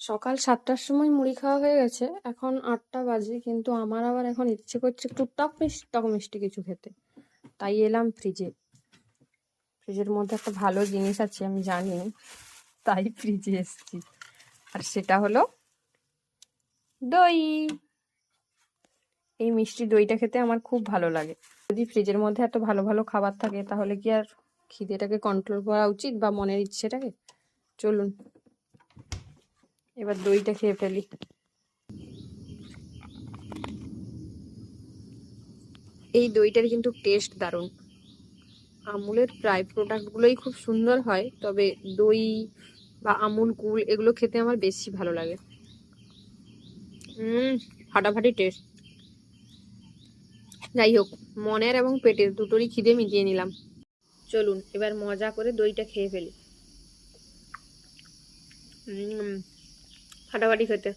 সকাল সাতটার সময় মুড়ি খাওয়া হয়ে গেছে। এখন আটটা বাজে, কিন্তু আমার আবার এখন ইচ্ছে করছে একটু টক মিষ্টি টক মিষ্টি কিছু খেতে। তাই এলাম ফ্রিজে ফ্রিজের মধ্যে একটা ভালো জিনিস আছে, আমি জানি। তাই ফ্রিজে এসেছি। আর সেটা হলো দই। এই মিষ্টি দইটা খেতে আমার খুব ভালো লাগে। যদি ফ্রিজের মধ্যে এত ভালো ভালো খাবার থাকে, তাহলে কি আর খিদেটাকে কন্ট্রোল করা উচিত বা মনের ইচ্ছেটাকে? চলুন। এবার দইটা খেয়ে ফেলি। এই দইটার কিন্তু টেস্ট দারুণ। আমুলের প্রায় প্রোডাক্টগুলোই খুব সুন্দর হয়, তবে দই বা আমুল, কুল এগুলো খেতে আমার বেশি ভালো লাগে। হুম ফাটাফাটি টেস্ট যাই হোক, মনের এবং পেটের দুটোরই খিদে মিটিয়ে নিলাম। চলুন, এবার মজা করে দইটা খেয়ে ফেলি। হুম ফাটাফাটি খেতে।